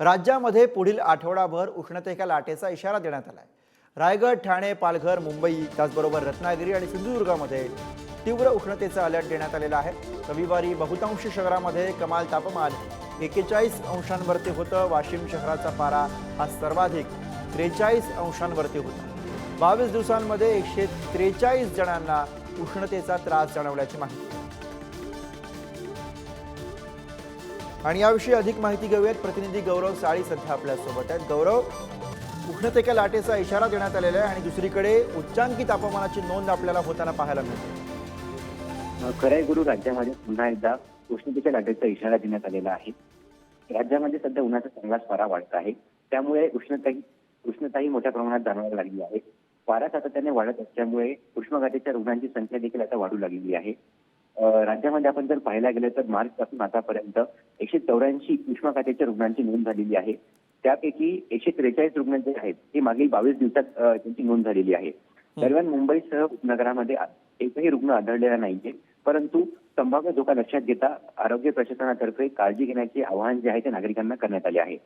राज्यामध्ये पुढील आठवडाभर उष्णतेच्या लाटेचा इशारा देण्यात आला आहे रायगड ठाणे पालघर मुंबई त्याचबरोबर रत्नागिरी आणि सिंधुदुर्गामध्ये तीव्र उष्णतेचा अलर्ट देण्यात आलेला आहे. रविवारी बहुतांश शहरामध्ये कमाल तापमान एकेचाळीस अंशांवरती होतं. वाशिम शहराचा पारा हा सर्वाधिक त्रेचाळीस अंशांवरती होता. बावीस दिवसांमध्ये एकशे त्रेचाळीस जणांना उष्णतेचा त्रास जाणवल्याची माहिती. आणि याविषयी अधिक माहिती घेऊयात. प्रतिनिधी गौरव साळी सध्या आपल्यासोबत आहेत. गौरव उष्णतेच्या लाटेचा इशारा देण्यात आलेला आहे आणि दुसरीकडे उच्चांकी तापमानाची नोंद आपल्याला होताना पाहायला मिळते. खरंय गुरु. राज्यामध्ये पुन्हा एकदा उष्णतेच्या लाटेचा इशारा देण्यात आलेला आहे. राज्यामध्ये सध्या उन्हाचा चांगलाच पारा वाढत आहे. त्यामुळे उष्णताही उष्णताही मोठ्या प्रमाणात जाणवायला लागली आहे. पारा सातत्याने वाढत असल्यामुळे उष्माघाताच्या रुग्णांची संख्या देखील आता वाढू लागलेली आहे. राज्यामध्ये आपण जर पाहायला गेलं तर मार्च पासून आतापर्यंत एकशे चौऱ्याऐंशी उष्माघाताच्या रुग्णांची नोंद झालेली आहे. त्यापैकी एकशे त्रेचाळीस रुग्ण जे आहेत ते मागील बावीस दिवसात त्यांची नोंद झालेली आहे. दरम्यान मुंबईसह उपनगरामध्ये एकही रुग्ण आढळलेला नाहीये. परंतु संभाव्य धोका लक्षात घेता आरोग्य प्रशासनातर्फे काळजी घेण्याचे आवाहन जे आहे ते नागरिकांना करण्यात आले आहे.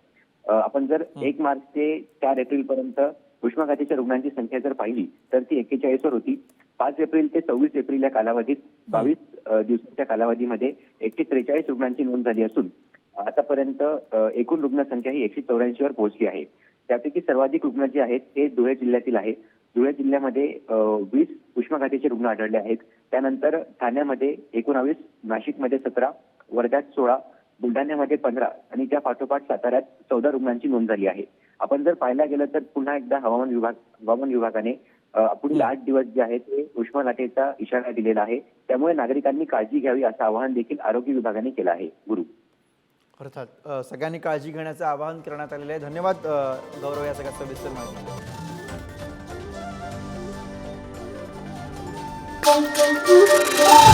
आपण जर एक मार्च ते चार एप्रिल पर्यंत उष्माघाताच्या रुग्णांची संख्या जर पाहिली तर ती एक्केचाळीस वर होती. पाच एप्रिल ते सव्वीस एप्रिल या कालावधीत बावीस दिवसांच्या कालावधीमध्ये एकशे त्रेचाळीस रुग्णांची नोंद झाली असून आतापर्यंत एकूण रुग्णसंख्या ही एकशे चौऱ्याऐंशी वर पोहोचली आहे. त्यापैकी सर्वाधिक रुग्ण जे आहेत ते धुळे जिल्ह्यातील आहे धुळे जिल्ह्यामध्ये वीस उष्माघातीचे रुग्ण आढळले आहेत. त्यानंतर ठाण्यामध्ये एकोणावीस नाशिकमध्ये सतरा वर्ध्यात सोळा बुलढाण्यामध्ये पंधरा आणि त्या पाठोपाठ साताऱ्यात चौदा रुग्णांची नोंद झाली आहे. आपण जर पाहायला गेलं तर पुन्हा एकदा हवामान विभाग हवामान विभागाने पुढील आठ दिवस जे आहे ते उष्मा लाटेचा इशारा दिलेला आहे. त्यामुळे नागरिकांनी काळजी घ्यावी असं आवाहन देखील आरोग्य विभागाने केलं आहे. गुरु. अर्थात सगळ्यांनी काळजी घेण्याचं आवाहन करण्यात आलेलं आहे. धन्यवाद गौरव या सगळ्यात सविस्तर माहिती. Thank you.